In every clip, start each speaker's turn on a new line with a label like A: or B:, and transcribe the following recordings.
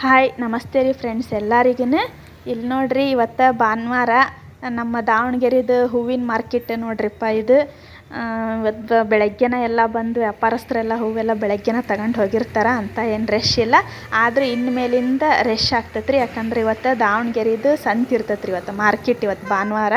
A: Hi ನಮಸ್ತೆ ರೀ friends ಎಲ್ಲರಿಗೂ ಇಲ್ಲಿ ನೋಡ್ರಿ ಇವತ್ತು ಭಾನುವಾರ ನಮ್ಮ ದಾವಣಗೆರೆದು ಹೂವಿನ ಮಾರ್ಕೆಟ್ ನೋಡ್ರಿಪ್ಪ ಇದು. ಇವತ್ತು ಬೆಳಗ್ಗೆನ ಎಲ್ಲ ಬಂದು ವ್ಯಾಪಾರಸ್ಥರೆಲ್ಲ ಹೂವೆಲ್ಲ ಬೆಳಗ್ಗೆನ ತಗೊಂಡು ಹೋಗಿರ್ತಾರೆ ಅಂತ ಏನು ರಶ್ ಇಲ್ಲ. ಆದರೂ ಇನ್ನು ಮೇಲಿಂದ ರಶ್ ಆಗ್ತೈತೆ ರೀ ಯಾಕಂದ್ರೆ ಇವತ್ತು ದಾವಣಗೆರೆದು ಸಂತೆ ಇರ್ತೈತೆ ರೀ ಇವತ್ತು ಮಾರ್ಕೆಟ್ ಇವತ್ತು ಭಾನುವಾರ.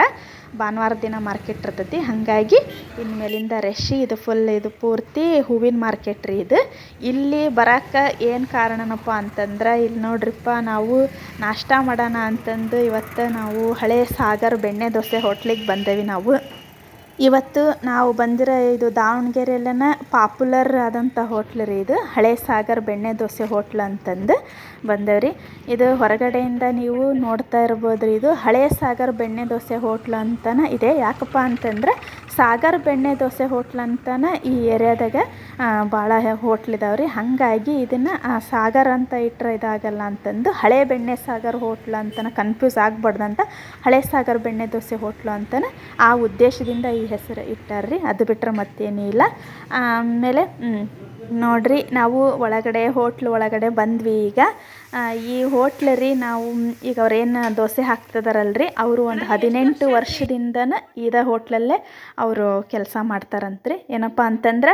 A: ಭಾನುವಾರ ದಿನ ಮಾರ್ಕೆಟ್ ಇರ್ತೈತಿ. ಹಾಗಾಗಿ ಇನ್ನು ಮೇಲಿಂದ ರಶ್ ಇದು ಫುಲ್ ಇದು ಪೂರ್ತಿ ಹೂವಿನ ಮಾರ್ಕೆಟ್ ರೀ ಇದು. ಇಲ್ಲಿ ಬರಕ್ಕೆ ಏನು ಕಾರಣನಪ್ಪ ಅಂತಂದ್ರೆ ಇಲ್ಲಿ ನೋಡ್ರಿಪ್ಪ ನಾವು ನಾಷ್ಟ ಮಾಡೋಣ ಅಂತಂದು ಇವತ್ತು ನಾವು ಹಳೆ ಸಾಗರ್ ಬೆಣ್ಣೆ ದೋಸೆ ಹೋಟ್ಲಿಗೆ ಬಂದೇವಿ ನಾವು. ಇವತ್ತು ನಾವು ಬಂದಿರೋ ಇದು ದಾವಣಗೆರೆಯಲ್ಲೇ ಪಾಪ್ಯುಲರ್ ಆದಂಥ ಹೋಟ್ಲ್ ರೀ ಇದು. ಹಳೆ ಸಾಗರ್ ಬೆಣ್ಣೆ ದೋಸೆ ಹೋಟ್ಲ್ ಅಂತಂದು ಬಂದೇವ್ರಿ. ಇದು ಹೊರಗಡೆಯಿಂದ ನೀವು ನೋಡ್ತಾ ಇರ್ಬೋದು ರೀ ಇದು ಹಳೆ ಸಾಗರ್ ಬೆಣ್ಣೆ ದೋಸೆ ಹೋಟ್ಲ್ ಅಂತನೇ ಇದೆ. ಯಾಕಪ್ಪ ಅಂತಂದ್ರೆ ಸಾಗರ್ ಬೆಣ್ಣೆ ದೋಸೆ ಹೋಟ್ಲ್ ಅಂತನೇ ಈ ಏರಿಯಾದಾಗ ಭಾಳ ಹೋಟ್ಲ್ ಇದಾವೆ ರೀ. ಹಾಗಾಗಿ ಇದನ್ನು ಸಾಗರ್ ಅಂತ ಇಟ್ಟರೆ ಇದಾಗಲ್ಲ ಅಂತಂದು, ಹಳೆ ಬೆಣ್ಣೆ ಸಾಗರ್ ಹೋಟ್ಲ್ ಅಂತನ ಕನ್ಫ್ಯೂಸ್ ಆಗ್ಬಾರ್ದಂತ ಹಳೆ ಸಾಗರ್ ಬೆಣ್ಣೆ ದೋಸೆ ಹೋಟ್ಲು ಅಂತನೇ ಆ ಉದ್ದೇಶದಿಂದ ಈ ಹೆಸರು ಇಟ್ಟಾರ್ರಿ ಅದು ಬಿಟ್ಟರೆ ಮತ್ತೇನೂ ಇಲ್ಲ. ಆಮೇಲೆ ನೋಡ್ರಿ, ನಾವು ಒಳಗಡೆ, ಹೋಟ್ಲ್ ಒಳಗಡೆ ಬಂದ್ವಿ ಈಗ. ಈ ಹೋಟ್ಲ್ ರೀ ನಾವು ಈಗ ಅವ್ರೇನು ದೋಸೆ ಹಾಕ್ತಿದಾರಲ್ರಿ ಅವರು ಒಂದು ಹದಿನೆಂಟು ವರ್ಷದಿಂದನೇ ಇದೇ ಹೋಟ್ಲಲ್ಲೇ ಅವರು ಕೆಲಸ ಮಾಡ್ತಾರಂತ್ರಿ. ಏನಪ್ಪ ಅಂತಂದ್ರೆ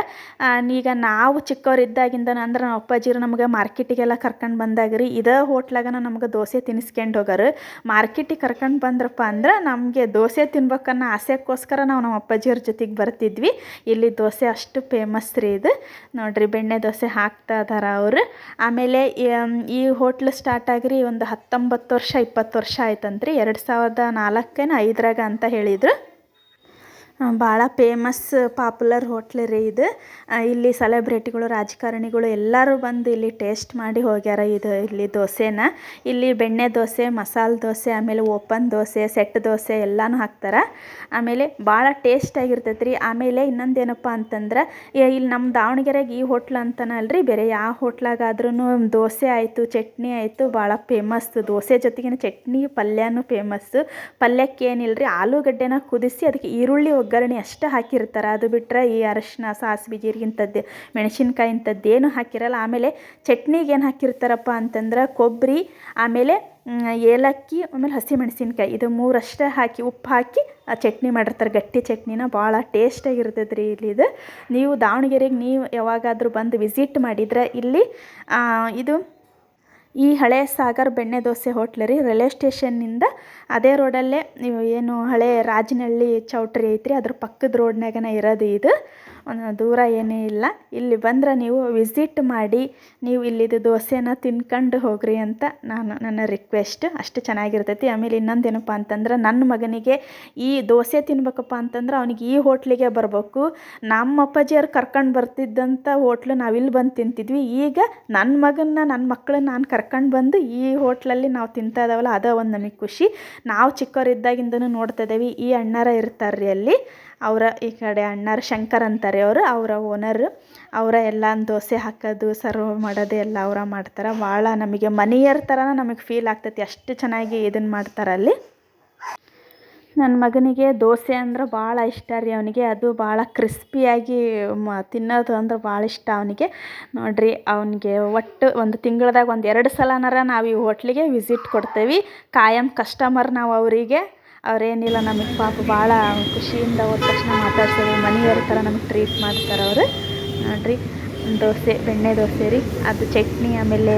A: ಈಗ ನಾವು ಚಿಕ್ಕವರಿದ್ದಾಗಿಂದನ ಅಂದ್ರೆ ನಮ್ಮ ಅಪ್ಪಾಜಿರು ನಮಗೆ ಮಾರ್ಕೆಟಿಗೆಲ್ಲ ಕರ್ಕೊಂಡು ಬಂದಾಗ ರೀ ಇದೇ ಹೋಟ್ಲಾಗನ ನಮ್ಗೆ ದೋಸೆ ತಿನ್ನಿಸ್ಕೊಂಡು ಹೋಗಾರು. ಮಾರ್ಕೆಟಿಗೆ ಕರ್ಕೊಂಡು ಬಂದ್ರಪ್ಪ ಅಂದ್ರೆ ನಮಗೆ ದೋಸೆ ತಿನ್ಬೇಕನ್ನೋ ಆಸೆಗೋಸ್ಕರ ನಾವು ನಮ್ಮ ಅಪ್ಪಾಜಿಯವ್ರ ಜೊತೆಗೆ ಬರ್ತಿದ್ವಿ. ಇಲ್ಲಿ ದೋಸೆ ಅಷ್ಟು ಫೇಮಸ್ ರೀ ಇದು. ನೋಡ್ರಿ ಬೆಣ್ಣೆ ದೋಸೆ ಹಾಕ್ತಾ ಇದಾರ ಅವರು. ಆಮೇಲೆ ಈ ಹೋಟ್ಲ್ ಸ್ಟಾರ್ಟ್ ಆಗಿರಿ ಒಂದು ಹತ್ತೊಂಬತ್ತು ವರ್ಷ, ಇಪ್ಪತ್ತು ವರ್ಷ ಆಯ್ತಂತ್ರಿ. ಎರಡು ಸಾವಿರದ ನಾಲ್ಕೇನ ಐದರಾಗ ಅಂತ ಹೇಳಿದ್ರು. ಭಾಳ ಫೇಮಸ್ ಪಾಪ್ಯುಲರ್ ಹೋಟ್ಲ್ ರೀ ಇದು. ಇಲ್ಲಿ ಸೆಲೆಬ್ರಿಟಿಗಳು ರಾಜಕಾರಣಿಗಳು ಎಲ್ಲರೂ ಬಂದು ಇಲ್ಲಿ ಟೇಸ್ಟ್ ಮಾಡಿ ಹೋಗ್ಯಾರ ಇದು, ಇಲ್ಲಿ ದೋಸೆನ. ಇಲ್ಲಿ ಬೆಣ್ಣೆ ದೋಸೆ, ಮಸಾಲೆ ದೋಸೆ, ಆಮೇಲೆ ಓಪನ್ ದೋಸೆ ಸೆಟ್ ದೋಸೆ ಎಲ್ಲನೂ ಹಾಕ್ತಾರೆ. ಆಮೇಲೆ ಭಾಳ ಟೇಸ್ಟ್ ಆಗಿರ್ತೈತೆ ರೀ. ಆಮೇಲೆ ಇನ್ನೊಂದೇನಪ್ಪ ಅಂತಂದ್ರೆ ಇಲ್ಲಿ ನಮ್ಮ ದಾವಣಗೆರೆಗೆ ಈ ಹೋಟ್ಲ್ ಅಂತನಲ್ರಿ. ಬೇರೆ ಯಾವ ಹೋಟ್ಲಾಗಾದ್ರೂ ದೋಸೆ ಆಯಿತು, ಚಟ್ನಿ ಆಯಿತು, ಭಾಳ ಫೇಮಸ್ ದೋಸೆ ಜೊತೆಗಿನ ಚಟ್ನಿ ಪಲ್ಯನೂ ಫೇಮಸ್ಸು ಪಲ್ಯಕ್ಕೆ ಏನಿಲ್ಲ ರೀ ಆಲೂಗಡ್ಡೆನ ಕುದಿಸಿ ಅದಕ್ಕೆ ಈರುಳ್ಳಿ ಒಗ್ಗರಣೆ ಅಷ್ಟೇ ಹಾಕಿರ್ತಾರೆ. ಅದು ಬಿಟ್ಟರೆ ಈ ಅರಶಿನ, ಸಾಸಿವೆ ಜೀರಿಗೆ ಇಂಥದ್ದು ಮೆಣಸಿನ್ಕಾಯಿ ಇಂಥದ್ದೇನು ಹಾಕಿರಲ್ಲ. ಆಮೇಲೆ ಚಟ್ನಿಗೆ ಏನು ಹಾಕಿರ್ತಾರಪ್ಪ ಅಂತಂದ್ರೆ ಕೊಬ್ಬರಿ ಆಮೇಲೆ ಏಲಕ್ಕಿ, ಆಮೇಲೆ ಹಸಿಮೆಣಸಿನ್ಕಾಯಿ. ಇದು ಮೂರಷ್ಟೇ ಹಾಕಿ ಉಪ್ಪು ಹಾಕಿ ಆ ಚಟ್ನಿ ಮಾಡಿರ್ತಾರೆ. ಗಟ್ಟಿ ಚಟ್ನಿನ ಭಾಳ ಟೇಸ್ಟಾಗಿರ್ತದೆ ರೀ ಇಲ್ಲಿ ಇದು. ನೀವು ದಾವಣಗೆರೆಗೆ ನೀವು ಯಾವಾಗಾದರೂ ಬಂದು ವಿಸಿಟ್ ಮಾಡಿದ್ರೆ ಇಲ್ಲಿ ಇದು ಈ ಹಳೆ ಸಾಗರ್ ಬೆಣ್ಣೆ ದೋಸೆ ಹೋಟ್ಲ್ ರೀ, ರೈಲ್ವೆ ಸ್ಟೇಷನ್ನಿಂದ ಅದೇ ರೋಡಲ್ಲೇ ಏನು ಹಳೆ ರಾಜನಹಳ್ಳಿ ಚೌಟ್ರಿ ಐತ್ರಿ, ಅದ್ರ ಪಕ್ಕದ ರೋಡ್ನಾಗನೇ ಇರೋದು ಇದು. ದೂರ ಏನೂ ಇಲ್ಲ. ಇಲ್ಲಿ ಬಂದ್ರೆ ನೀವು ವಿಸಿಟ್ ಮಾಡಿ, ನೀವು ಇಲ್ಲಿದು ದೋಸೆನ ತಿನ್ಕೊಂಡು ಹೋಗ್ರಿ ಅಂತ ನಾನು ನನ್ನ ರಿಕ್ವೆಸ್ಟ್ ಅಷ್ಟು ಚೆನ್ನಾಗಿರ್ತೈತಿ. ಆಮೇಲೆ ಇನ್ನೊಂದು ಏನಪ್ಪ ಅಂತಂದ್ರೆ ನನ್ನ ಮಗನಿಗೆ ಈ ದೋಸೆ ತಿನ್ಬೇಕಪ್ಪ ಅಂತಂದ್ರೆ ಅವನಿಗೆ ಈ ಹೋಟ್ಲಿಗೆ ಬರಬೇಕು. ನಮ್ಮ ಅಪ್ಪಾಜಿಯವ್ರು ಕರ್ಕೊಂಡು ಬರ್ತಿದ್ದಂಥ ಹೋಟ್ಲು ನಾವಿಲ್ಲಿ ಬಂದು ತಿಂತಿದ್ವಿ. ಈಗ ನನ್ನ ಮಗನ್ನ ನನ್ನ ಮಕ್ಕಳನ್ನ ನಾನು ಕರ್ಕೊಂಡು ಬಂದು ಈ ಹೋಟ್ಲಲ್ಲಿ ನಾವು ತಿಂತಾ ಇದ್ದಾವಲ್ಲ ಅದ ಒಂದು ನಮಗೆ ಖುಷಿ. ನಾವು ಚಿಕ್ಕವರಿದ್ದಾಗಿಂದನೂ ನೋಡ್ತಾ ಇದ್ದೀವಿ ಈ ಅಣ್ಣಾರ ಇರ್ತಾರೆ ರೀ ಅಲ್ಲಿ. ಅವರ ಈ ಕಡೆ ಅಣ್ಣಾರು ಶಂಕರ್ ಅಂತಾರೆ. ಅವರು ಅವರ ಓನರ್ ಅವರ ಎಲ್ಲ ದೋಸೆ ಹಾಕೋದು ಸರ್ವ್ ಮಾಡೋದು ಎಲ್ಲ ಅವರ ಮಾಡ್ತಾರೆ. ಭಾಳ ನಮಗೆ ಮನೆಯವ್ರ ಥರನೇ ನಮಗೆ ಫೀಲ್ ಆಗ್ತೈತಿ ಅಷ್ಟು ಚೆನ್ನಾಗಿ ಇದನ್ನು ಮಾಡ್ತಾರೆ ಅಲ್ಲಿ. ನನ್ನ ಮಗನಿಗೆ ದೋಸೆ ಅಂದ್ರೆ ಭಾಳ ಇಷ್ಟ ರೀ ಅವನಿಗೆ. ಅದು ಭಾಳ ಕ್ರಿಸ್ಪಿಯಾಗಿ ಮ, ತಿನ್ನೋದು ಅಂದ್ರೆ ಭಾಳ ಇಷ್ಟ ಅವನಿಗೆ. ನೋಡಿರಿ, ಅವನಿಗೆ ಒಟ್ಟು ಒಂದು ತಿಂಗಳದಾಗ ಒಂದು ಎರಡು ಸಲನಾರ ನಾವು ಈ ಹೋಟ್ಲಿಗೆ ವಿಸಿಟ್ ಕೊಡ್ತೇವೆ. ಕಾಯಂ ಕಸ್ಟಮರ್ ನಾವು ಅವರಿಗೆ. ಅವ್ರೇನಿಲ್ಲ, ನಮಗೆ ಪಾಪ ಭಾಳ ಖುಷಿಯಿಂದ ಹೋದ ತಕ್ಷಣ ಮಾತಾಡ್ಸೋದು, ಮನೆಯವ್ರ ಥರ ನಮಗೆ ಟ್ರೀಟ್ ಮಾಡ್ತಾರೆ ಅವರು. ನೋಡಿರಿ ದೋಸೆ, ಬೆಣ್ಣೆ ದೋಸೆ ರೀ. ಅದು ಚಟ್ನಿ ಆಮೇಲೆ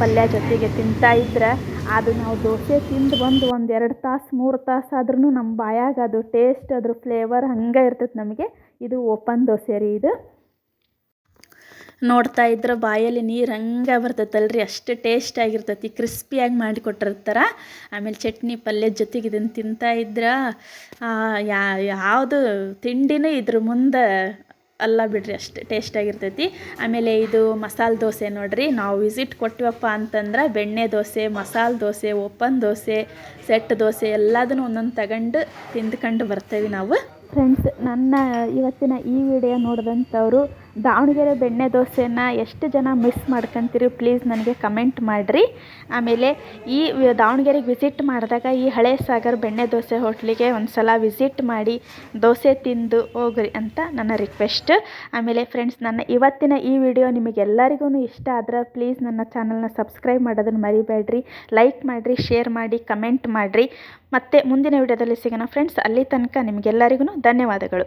A: ಪಲ್ಯ ಜೊತೆಗೆ ತಿಂತಾ ಇದ್ರೆ ಅದು ನಾವು ದೋಸೆ ತಿಂದು ಬಂದು ಒಂದು ಎರಡು ತಾಸು, ಮೂರು ತಾಸು ಆದ್ರೂ ನಮ್ಮ ಬಾಯಾಗ ಅದು ಟೇಸ್ಟ್ ಅದ್ರ ಫ್ಲೇವರ್ ಹಂಗೆ ಇರ್ತೈತೆ ನಮಗೆ. ಇದು ಓಪನ್ ದೋಸೆ ರೀ ಇದು. ನೋಡ್ತಾ ಇದ್ರೆ ಬಾಯಲ್ಲಿ ನೀರು ಹಂಗೆ ಬರ್ತೈತಲ್ರಿ. ಅಷ್ಟು ಟೇಸ್ಟಾಗಿರ್ತೈತಿ ಕ್ರಿಸ್ಪಿಯಾಗಿ ಮಾಡಿಕೊಟ್ಟಿರ್ತಾರೆ ಆಮೇಲೆ ಚಟ್ನಿ ಪಲ್ಯ ಜೊತೆಗೆ ಇದನ್ನು ತಿಂತಾ ಇದ್ರೆ ಯಾವುದು ತಿಂಡಿನೂ ಇದ್ರ ಮುಂದೆ ಅಲ್ಲ ಬಿಡ್ರಿ. ಅಷ್ಟು ಟೇಸ್ಟಾಗಿರ್ತೈತಿ ಆಮೇಲೆ ಇದು ಮಸಾಲೆ ದೋಸೆ ನೋಡ್ರಿ. ನಾವು ವಿಸಿಟ್ ಕೊಟ್ಟಿವಪ್ಪ ಅಂತಂದ್ರೆ ಬೆಣ್ಣೆ ದೋಸೆ, ಮಸಾಲೆ ದೋಸೆ ಓಪನ್ ದೋಸೆ ಸೆಟ್ ದೋಸೆ ಎಲ್ಲದನ್ನು ಒಂದೊಂದು ತಗೊಂಡು ತಿಂದ್ಕೊಂಡು ಬರ್ತೇವೆ ನಾವು. ಫ್ರೆಂಡ್ಸ್ ನನ್ನ ಇವತ್ತಿನ ಈ ವಿಡಿಯೋ ನೋಡಿದಂಥವ್ರು ದಾವಣಗೆರೆ ಬೆಣ್ಣೆ ದೋಸೆನ ಎಷ್ಟು ಜನ ಮಿಸ್ ಮಾಡ್ಕೊಂತೀರಿ ಪ್ಲೀಸ್ ನನಗೆ ಕಮೆಂಟ್ ಮಾಡಿರಿ. ಆಮೇಲೆ ಈ ದಾವಣಗೆರೆಗೆ ವಿಸಿಟ್ ಮಾಡಿದಾಗ ಈ ಹಳೆ ಸಾಗರ್ ಬೆಣ್ಣೆ ದೋಸೆ ಹೋಟ್ಲಿಗೆ ಒಂದು ಸಲ ವಿಸಿಟ್ ಮಾಡಿ ದೋಸೆ ತಿಂದು ಹೋಗ್ರಿ ಅಂತ ನನ್ನ ರಿಕ್ವೆಸ್ಟ್ ಆಮೇಲೆ ಫ್ರೆಂಡ್ಸ್ ನನ್ನ ಇವತ್ತಿನ ಈ ವಿಡಿಯೋ ನಿಮಗೆಲ್ಲರಿಗೂ ಇಷ್ಟ ಆದರೆ ಪ್ಲೀಸ್ ನನ್ನ ಚಾನಲ್ನ ಸಬ್ಸ್ಕ್ರೈಬ್ ಮಾಡೋದನ್ನು ಮರಿಬೇಡ್ರಿ. ಲೈಕ್ ಮಾಡಿರಿ ಶೇರ್ ಮಾಡಿ ಕಮೆಂಟ್ ಮಾಡಿರಿ. ಮತ್ತೆ ಮುಂದಿನ ವಿಡಿಯೋದಲ್ಲಿ ಸಿಗೋಣ ಫ್ರೆಂಡ್ಸ್ ಅಲ್ಲಿ ತನಕ ನಿಮಗೆಲ್ಲರಿಗೂ ಧನ್ಯವಾದಗಳು.